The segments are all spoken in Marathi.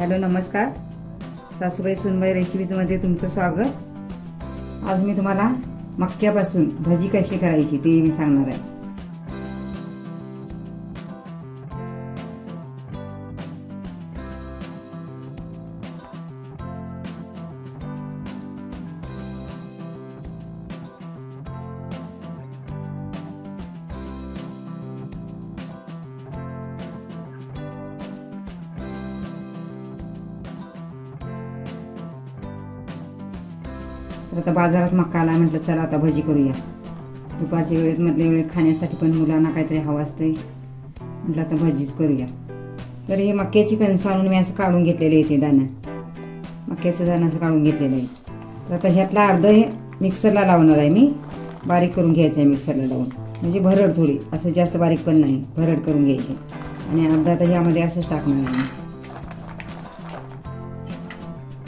हॅलो नमस्कार. सासूबाई सुनबाई रेसिपीजमध्ये तुमचं स्वागत. आज मी तुम्हाला मक्क्यापासून भजी कशी करायची ते मी सांगणार आहे. तर आता बाजारात मग आला म्हटलं चला आता भजी करूया. दुपारच्या वेळेत मधल्या वेळेत खाण्यासाठी पण मुलांना काहीतरी हवं असतंय. म्हटलं आता भजीच करूया. तर हे मक्याची कणसं आणून मी असं काढून घेतलेले ते दाणं. मक्याचं दाणं असं काढून घेतलेलं आहे. तर आता ह्यातला अर्ध हे मिक्सरला लावणार आहे मी. बारीक करून घ्यायचं आहे मिक्सरला लावून. म्हणजे भरड थोडी असं जास्त बारीक पण नाही भरड करून घ्यायची. आणि अर्धा तर ह्यामध्ये असंच टाकणार आहे मी.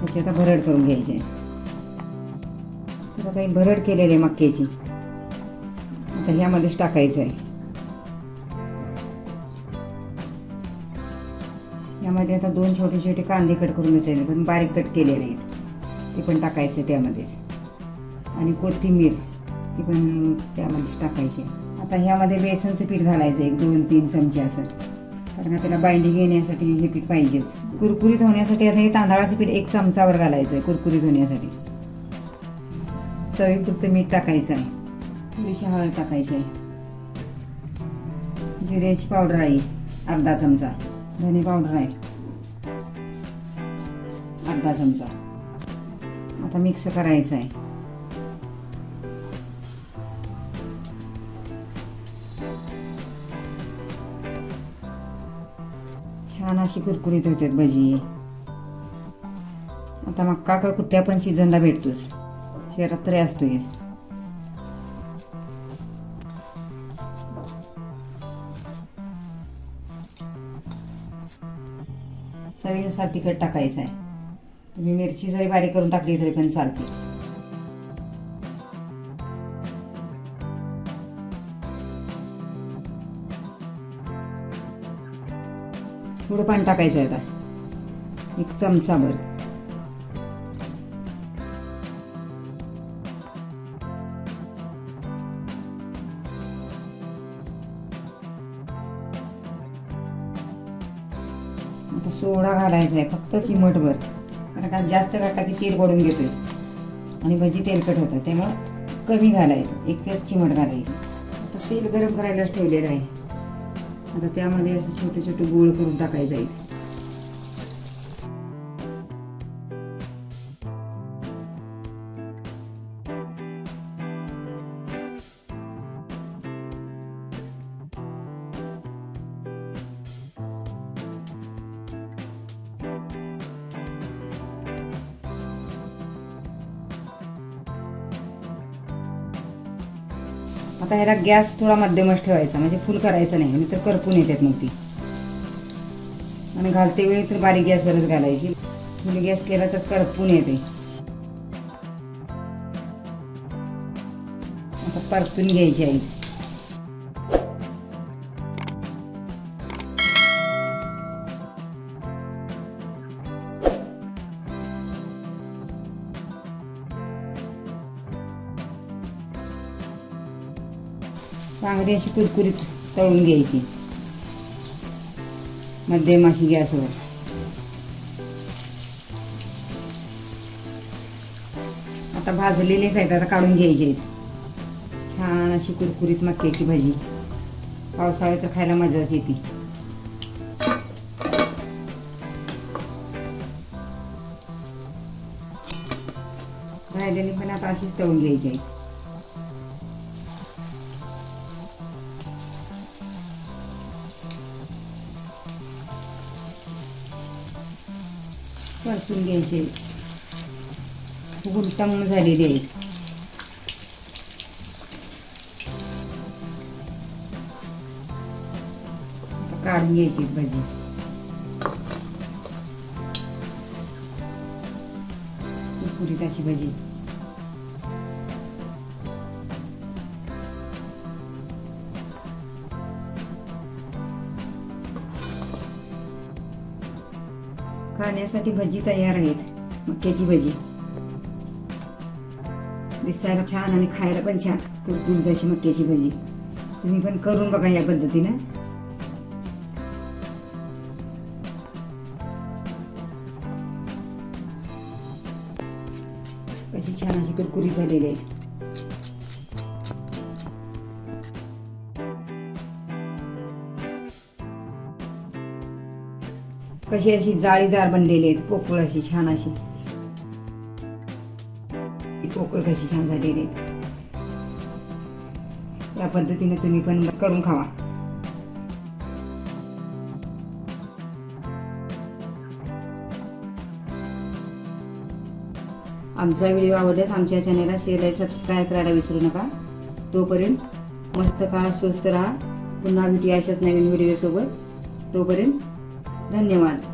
त्याची आता भरड करून घ्यायची आहे. तर आता ही भरड केलेली आहे मक्याची. आता ह्यामध्येच टाकायचं आहे यामध्ये आता दोन छोटे छोटे कांदे कट करून घेतलेले पण बारीक कट केलेले आहेत ते पण टाकायचं त्यामध्येच. आणि कोथिंबीर ती पण त्यामध्येच टाकायची. आता ह्यामध्ये बेसनचं पीठ घालायचं एक दोन तीन चमचे असं. कारण त्याला बाइंडिंग येण्यासाठी हे पीठ पाहिजेच. कुरकुरीत होण्यासाठी आता हे तांदळाचं पीठ एक चमचावर घालायचं आहे कुरकुरीत होण्यासाठी. चवीपुरतं मीठ टाकायचं आहे. थोडीशी हळद टाकायची आहे. जिऱ्याची पावडर आहे. अर्धा चमचा. धने पावडर आहे. अर्धा चमचा. आता मिक्स करायचं आहे. छान अशी कुरकुरीत होते भजी. आता मक्का का कुठल्या पण सीझनला भेटतोच शहरात तरी असतोच चवीनुसार तिखट टाकायचं आहे तुम्ही मिरची जरी बारीक करून टाकली तरी पण चालते. थोडं पाणी टाकायचं आहे आता. एक चमचा आता सोडा घालायचा आहे फक्त चिमटभर. कारण का जास्त घातला की तेल पडून घेतोय. आणि भजी तेलकट होतं त्यामुळं कमी घालायचं एक एक चिमट घालायची. आता तेल गरम करायलाच ठेवलेलं आहे. आता त्यामध्ये असं छोटे छोटे गोळ करून टाकायचं आहे. आता ह्याला गॅस थोडा मध्यमच ठेवायचा म्हणजे फुल करायचं नाही. आणि तर करपून येतात मग ती. आणि घालते वेळी तर बारीक गॅसवरच घालायची. फुल गॅस केला तर करपून येते. आता परतून घ्यायची आहे चांगली अशी कुरकुरीत तळून घ्यायची. मध्यम अशी गॅसवर. आता भाजलेलेच आहेत आता काढून घ्यायचे आहेत. छान अशी कुरकुरीत मक्याची भाजी. पावसाळ्यात तर खायला मजाच येते. राहिलेली पण आता अशीच तळून घ्यायची आहे परतून घ्यायचे. गुलटंग झालेली आहे. काढून घ्यायची भाजी. पुरी अशी भाजी. खाण्यासाठी भजी तयार आहेत. मक्याची भजी. दिसायला छान आणि खायला पण छान. कुरकुरीत अशी मक्याची भजी. तुम्ही पण करून बघा या पद्धतीनं. अशी छान अशी कुरकुरी झालेली आहे. कशी अशी जाळीदार बनलेली आहेत पोकळ अशी छान अशी. पोकळ कशी छान झालेली आहेत. या पद्धतीने तुम्ही पण करून खावा. आमचा व्हिडिओ आवडल्यास आमच्या चॅनलला शेअर आणि सबस्क्राईब करायला विसरू नका. तोपर्यंत मस्त खा स्वस्त राहा. पुन्हा भेटूया अशाच नवीन व्हिडिओसोबत. तोपर्यंत धन्यवाद.